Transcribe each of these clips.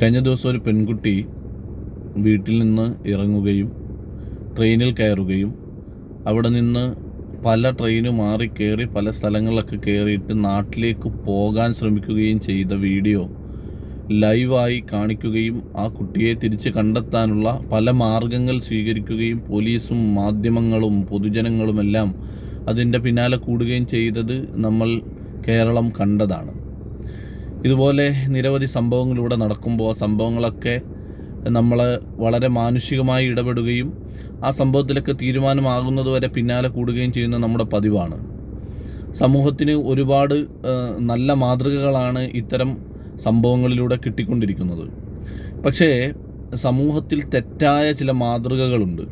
കഴിഞ്ഞ ദിവസം ഒരു പെൺകുട്ടി വീട്ടിൽ നിന്ന് ഇറങ്ങുകയും ട്രെയിനിൽ കയറുകയും അവിടെ നിന്ന് പല ട്രെയിന് മാറി കയറി പല സ്ഥലങ്ങളിലൊക്കെ കയറിയിട്ട് നാട്ടിലേക്ക് പോകാൻ ശ്രമിക്കുകയും ചെയ്ത വീഡിയോ ലൈവായി കാണിക്കുകയും ആ കുട്ടിയെ തിരിച്ച് കണ്ടെത്താനുള്ള പല മാർഗങ്ങൾ സ്വീകരിക്കുകയും പോലീസും മാധ്യമങ്ങളും പൊതുജനങ്ങളുമെല്ലാം അതിന്റെ പിന്നാലെ കൂടുകയും ചെയ്തത് നമ്മൾ കേരളം കണ്ടതാണ്. ഇതുപോലെ നിരവധി സംഭവങ്ങളിലൂടെ നടക്കുമ്പോൾ ആ സംഭവങ്ങളൊക്കെ നമ്മൾ വളരെ മാനുഷികമായി ഇടപെടുകയും ആ സംഭവത്തിലൊക്കെ തീരുമാനമാകുന്നത് വരെ പിന്നാലെ കൂടുകയും ചെയ്യുന്ന നമ്മുടെ പതിവാണ്. സമൂഹത്തിന് ഒരുപാട് നല്ല മാതൃകകളാണ് ഇത്തരം സംഭവങ്ങളിലൂടെ കിട്ടിക്കൊണ്ടിരിക്കുന്നത്. പക്ഷേ സമൂഹത്തിൽ തെറ്റായ ചില മാതൃകകളുണ്ട്.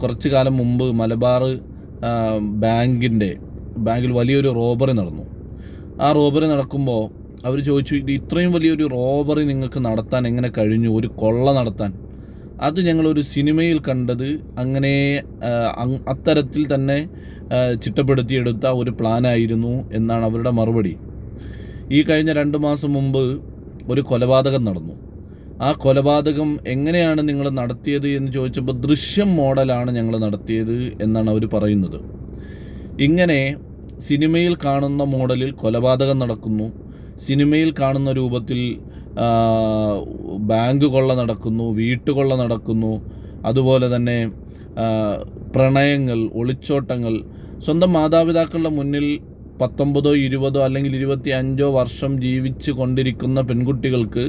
കുറച്ചു കാലം മുമ്പ് മലബാർ ബാങ്കിന്റെ ബാങ്കിൽ വലിയൊരു റോബറി നടന്നു. ആ റോബറി നടക്കുമ്പോൾ അവർ ചോദിച്ചു ഇത് ഇത്രയും വലിയൊരു റോബറി നിങ്ങൾക്ക് നടത്താൻ എങ്ങനെ കഴിഞ്ഞു? ഒരു കൊള്ള നടത്താൻ. അത് ഞങ്ങളൊരു സിനിമയിൽ കണ്ടത് അങ്ങനെ അത്തരത്തിൽ തന്നെ ചിട്ടപ്പെടുത്തിയെടുത്ത ഒരു പ്ലാനായിരുന്നു എന്നാണ് അവരുടെ മറുപടി. ഈ കഴിഞ്ഞ രണ്ട് മാസം മുമ്പ് ഒരു കൊലപാതകം നടന്നു. ആ കൊലപാതകം എങ്ങനെയാണ് നിങ്ങൾ നടത്തിയത് എന്ന് ചോദിച്ചപ്പോൾ ദൃശ്യം മോഡലാണ് ഞങ്ങൾ നടത്തിയത് എന്നാണ് അവർ പറയുന്നത്. ഇങ്ങനെ സിനിമയിൽ കാണുന്ന മോഡലിൽ കൊലപാതകം നടക്കുന്നു. സിനിമയിൽ കാണുന്ന രൂപത്തിൽ ബാങ്ക് കൊള്ള നടക്കുന്നു വീട്ടുകൊള്ള നടക്കുന്നു. അതുപോലെ തന്നെ പ്രണയങ്ങൾ ഒളിച്ചോട്ടങ്ങൾ. സ്വന്തം മാതാപിതാക്കളുടെ മുന്നിൽ പത്തൊമ്പതോ ഇരുപതോ അല്ലെങ്കിൽ ഇരുപത്തി അഞ്ചോ വർഷം ജീവിച്ചു കൊണ്ടിരിക്കുന്ന പെൺകുട്ടികൾക്ക്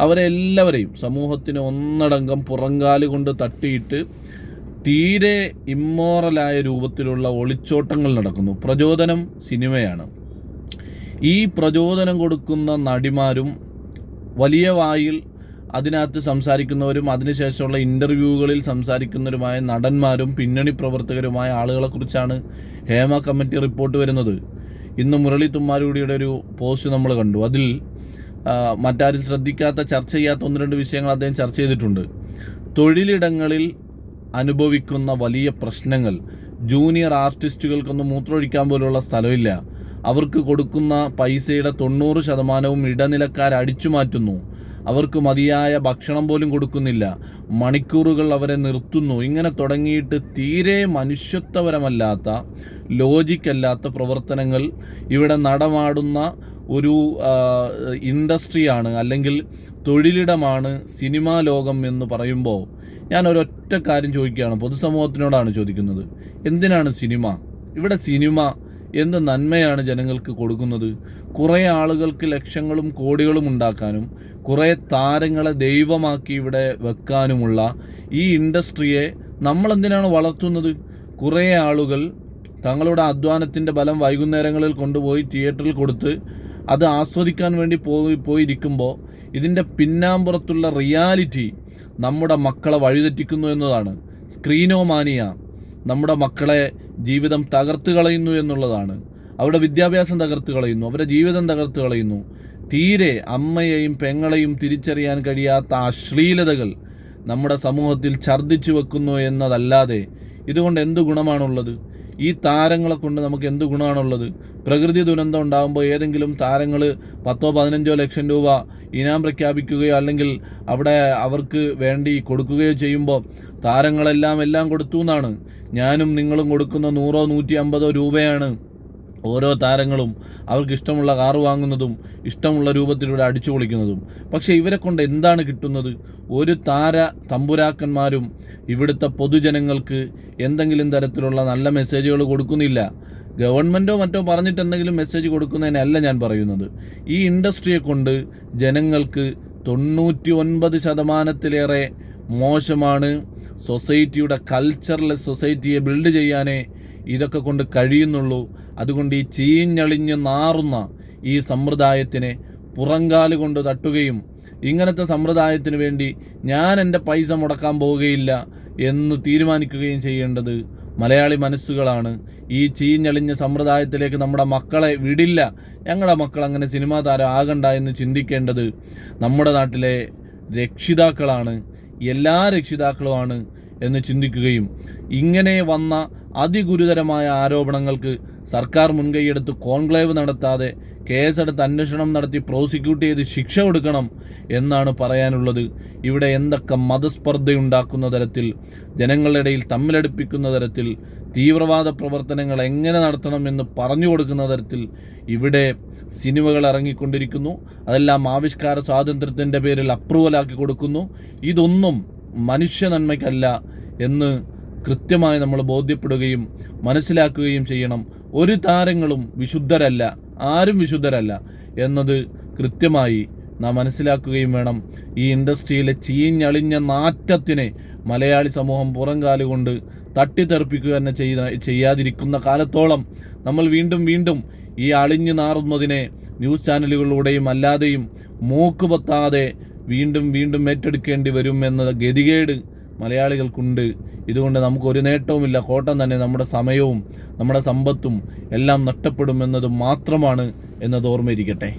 അവരെല്ലാവരെയും സമൂഹത്തിന് ഒന്നടങ്കം പുറങ്കാൽ കൊണ്ട് തട്ടിയിട്ട് തീരെ ഇമ്മോറലായ രൂപത്തിലുള്ള ഒളിച്ചോട്ടങ്ങൾ നടക്കുന്നു. പ്രചോദനം സിനിമയാണ്. ഈ പ്രചോദനം കൊടുക്കുന്ന നടിമാരും വലിയ വായിൽ അതിനകത്ത് സംസാരിക്കുന്നവരും അതിനുശേഷമുള്ള ഇന്റർവ്യൂകളിൽ സംസാരിക്കുന്നവരുമായ നടന്മാരും പിന്നണി പ്രവർത്തകരുമായ ആളുകളെക്കുറിച്ചാണ് ഹേമ കമ്മിറ്റി റിപ്പോർട്ട് വരുന്നത്. ഇന്ന് മുരളി തുമ്മാരൂടിയുടെ ഒരു പോസ്റ്റ് നമ്മൾ കണ്ടു. അതിൽ മറ്റാരും ശ്രദ്ധിക്കാത്ത ചർച്ച ചെയ്യാത്ത ഒന്ന് രണ്ട് വിഷയങ്ങൾ അദ്ദേഹം ചർച്ച ചെയ്തിട്ടുണ്ട്. തൊഴിലിടങ്ങളിൽ അനുഭവിക്കുന്ന വലിയ പ്രശ്നങ്ങൾ. ജൂനിയർ ആർട്ടിസ്റ്റുകൾക്കൊന്നും മൂത്രമൊഴിക്കാൻ പോലുള്ള സ്ഥലമില്ല. അവർക്ക് കൊടുക്കുന്ന പൈസയുടെ തൊണ്ണൂറ് ശതമാനവും ഇടനിലക്കാർ അടിച്ചു മാറ്റുന്നു അവർക്ക് മതിയായ ഭക്ഷണം പോലും കൊടുക്കുന്നില്ല. മണിക്കൂറുകൾ അവരെ നിർത്തുന്നു. ഇങ്ങനെ തുടങ്ങിയിട്ട് തീരെ മനുഷ്യത്വപരമല്ലാത്ത ലോജിക്കല്ലാത്ത പ്രവർത്തനങ്ങൾ ഇവിടെ നടമാടുന്ന ഒരു ഇൻഡസ്ട്രിയാണ് അല്ലെങ്കിൽ തൊഴിലിടമാണ് സിനിമാ ലോകം എന്ന് പറയുമ്പോൾ ഞാൻ ഒരൊറ്റ കാര്യം ചോദിക്കുകയാണ്. പൊതുസമൂഹത്തിനോടാണ് ചോദിക്കുന്നത്. എന്തിനാണ് സിനിമ? ഇവിടെ സിനിമ എന്ത് നന്മയാണ് ജനങ്ങൾക്ക് കൊടുക്കുന്നത്? കുറേ ആളുകൾക്ക് ലക്ഷങ്ങളും കോടികളും ഉണ്ടാക്കാനും കുറേ താരങ്ങളെ ദൈവമാക്കി ഇവിടെ വെക്കാനുമുള്ള ഈ ഇൻഡസ്ട്രിയെ നമ്മൾ എന്തിനാണ് വളർത്തുന്നത്? കുറേ ആളുകൾ തങ്ങളുടെ അധ്വാനത്തിന്റെ ബലം വൈകുന്നേരങ്ങളിൽ കൊണ്ടുപോയി തിയേറ്ററിൽ കൊടുത്ത് അത് ആസ്വദിക്കാൻ വേണ്ടി പോയി പോയിരിക്കുമ്പോൾ ഇതിന്റെ പിന്നാമ്പുറത്തുള്ള റിയാലിറ്റി നമ്മുടെ മക്കളെ വഴിതെറ്റിക്കുന്നു എന്നതാണ്. സ്ക്രീനോമാനിയ നമ്മുടെ മക്കളെ ജീവിതം തകർത്ത് കളയുന്നു എന്നുള്ളതാണ്. അവരുടെ വിദ്യാഭ്യാസം തകർത്ത് കളയുന്നു. അവരുടെ ജീവിതം തകർത്ത് കളയുന്നു. തീരെ അമ്മയെയും പെങ്ങളെയും തിരിച്ചറിയാൻ കഴിയാത്ത അശ്ലീലതകൾ നമ്മുടെ സമൂഹത്തിൽ ഛർദ്ദിച്ചു വെക്കുന്നു എന്നതല്ലാതെ ഇതുകൊണ്ട് എന്ത് ഗുണമാണുള്ളത്? ഈ താരങ്ങളെ കൊണ്ട് നമുക്ക് എന്ത് ഗുണമാണുള്ളത്? പ്രകൃതി ദുരന്തം ഉണ്ടാകുമ്പോൾ ഏതെങ്കിലും താരങ്ങൾ പത്തോ പതിനഞ്ചോ ലക്ഷം രൂപ ഇനാം പ്രഖ്യാപിക്കുകയോ അല്ലെങ്കിൽ അവിടെ അവർക്ക് വേണ്ടി കൊടുക്കുകയോ ചെയ്യുമ്പോൾ താരങ്ങളെല്ലാം എല്ലാം കൊടുത്തു എന്നാണ്. ഞാനും നിങ്ങളും കൊടുക്കുന്ന നൂറോ നൂറ്റി അമ്പതോ രൂപയാണ് ഓരോ താരങ്ങളും അവർക്ക് ഇഷ്ടമുള്ള കാറ് വാങ്ങുന്നതും ഇഷ്ടമുള്ള രൂപത്തിലൂടെ അടിച്ചു പൊളിക്കുന്നതും. പക്ഷേ ഇവരെ കൊണ്ട് എന്താണ് കിട്ടുന്നത്? ഒരു താര തമ്പുരാക്കന്മാരും ഇവിടുത്തെ പൊതുജനങ്ങൾക്ക് എന്തെങ്കിലും തരത്തിലുള്ള നല്ല മെസ്സേജുകൾ കൊടുക്കുന്നില്ല. ഗവൺമെന്റോ മറ്റോ പറഞ്ഞിട്ട് എന്തെങ്കിലും മെസ്സേജ് കൊടുക്കുന്നതിനല്ല ഞാൻ പറയുന്നത്. ഈ ഇൻഡസ്ട്രിയെ കൊണ്ട് ജനങ്ങൾക്ക് തൊണ്ണൂറ്റി ഒൻപത് ശതമാനത്തിലേറെ മോശമാണ് സൊസൈറ്റിയുടെ കൾച്ചറൽ സൊസൈറ്റിയെ ബിൽഡ് ചെയ്യാനേ ഇതൊക്കെ കൊണ്ട് കഴിയുന്നുള്ളൂ. അതുകൊണ്ട് ഈ ചീഞ്ഞളിഞ്ഞ് നാറുന്ന ഈ സമ്പ്രദായത്തിനെ പുറങ്കാൽ കൊണ്ട് തട്ടുകയും ഇങ്ങനത്തെ സമ്പ്രദായത്തിന് വേണ്ടി ഞാൻ എന്റെ പൈസ മുടക്കാൻ പോവുകയില്ല എന്ന് തീരുമാനിക്കുകയും ചെയ്യേണ്ടത് മലയാളി മനസ്സുകളാണ്. ഈ ചീഞ്ഞളിഞ്ഞ സമ്പ്രദായത്തിലേക്ക് നമ്മുടെ മക്കളെ വിടില്ല. ഞങ്ങളുടെ മക്കൾ അങ്ങനെ സിനിമാ താരം ആകണ്ട എന്ന് ചിന്തിക്കേണ്ടത് നമ്മുടെ നാട്ടിലെ രക്ഷിതാക്കളാണ്. എല്ലാ രക്ഷിതാക്കളുമാണ് എന്ന് ചിന്തിക്കുകയും ഇങ്ങനെ വന്ന അതിഗുരുതരമായ ആരോപണങ്ങൾക്ക് സർക്കാർ മുൻകൈയെടുത്ത് കോൺക്ലേവ് നടത്താതെ കേസെടുത്ത് അന്വേഷണം നടത്തി പ്രോസിക്യൂട്ട് ചെയ്ത് ശിക്ഷ കൊടുക്കണം എന്നാണ് പറയാനുള്ളത്. ഇവിടെ എന്തൊക്കെ മതസ്പർദ്ധയുണ്ടാക്കുന്ന തരത്തിൽ ജനങ്ങളുടെ ഇടയിൽ തമ്മിലടുപ്പിക്കുന്ന തരത്തിൽ തീവ്രവാദ പ്രവർത്തനങ്ങൾ എങ്ങനെ നടത്തണം എന്ന് പറഞ്ഞു കൊടുക്കുന്ന തരത്തിൽ ഇവിടെ സിനിമകൾ ഇറങ്ങിക്കൊണ്ടിരിക്കുന്നു. അതെല്ലാം ആവിഷ്കാര സ്വാതന്ത്ര്യത്തിന്റെ പേരിൽ അപ്രൂവലാക്കി കൊടുക്കുന്നു. ഇതൊന്നും മനുഷ്യ നന്മയ്ക്കല്ല എന്ന് കൃത്യമായി നമ്മൾ ബോധ്യപ്പെടുകയും മനസ്സിലാക്കുകയും ചെയ്യണം. ഒരു താരങ്ങളും വിശുദ്ധരല്ല ആരും വിശുദ്ധരല്ല എന്നത് കൃത്യമായി നാം മനസ്സിലാക്കുകയും വേണം. ഈ ഇൻഡസ്ട്രിയിലെ ചീഞ്ഞളിഞ്ഞ നാറ്റത്തിനെ മലയാളി സമൂഹം പുറംകാലുകൊണ്ട് തട്ടിത്തെറിപ്പിക്കുക തന്നെ ചെയ്ത ചെയ്യാതിരിക്കുന്ന കാലത്തോളം നമ്മൾ വീണ്ടും വീണ്ടും ഈ അളിഞ്ഞു നാറുന്നതിനെ ന്യൂസ് ചാനലുകളിലൂടെയും അല്ലാതെയും മൂക്ക് പൊത്താതെ വീണ്ടും വീണ്ടും ഏറ്റെടുക്കേണ്ടി വരും എന്ന ഗതികേട് മലയാളികൾക്കുണ്ട്. ഇതുകൊണ്ട് നമുക്ക് ഒരു നേട്ടവുമില്ല. കോട്ടം തന്നെ നമ്മുടെ സമയവും നമ്മുടെ സമ്പത്തും എല്ലാം നഷ്ടപ്പെടുമെന്നത് മാത്രമാണ് എന്നത് ഓർമ്മയിരിക്കട്ടെ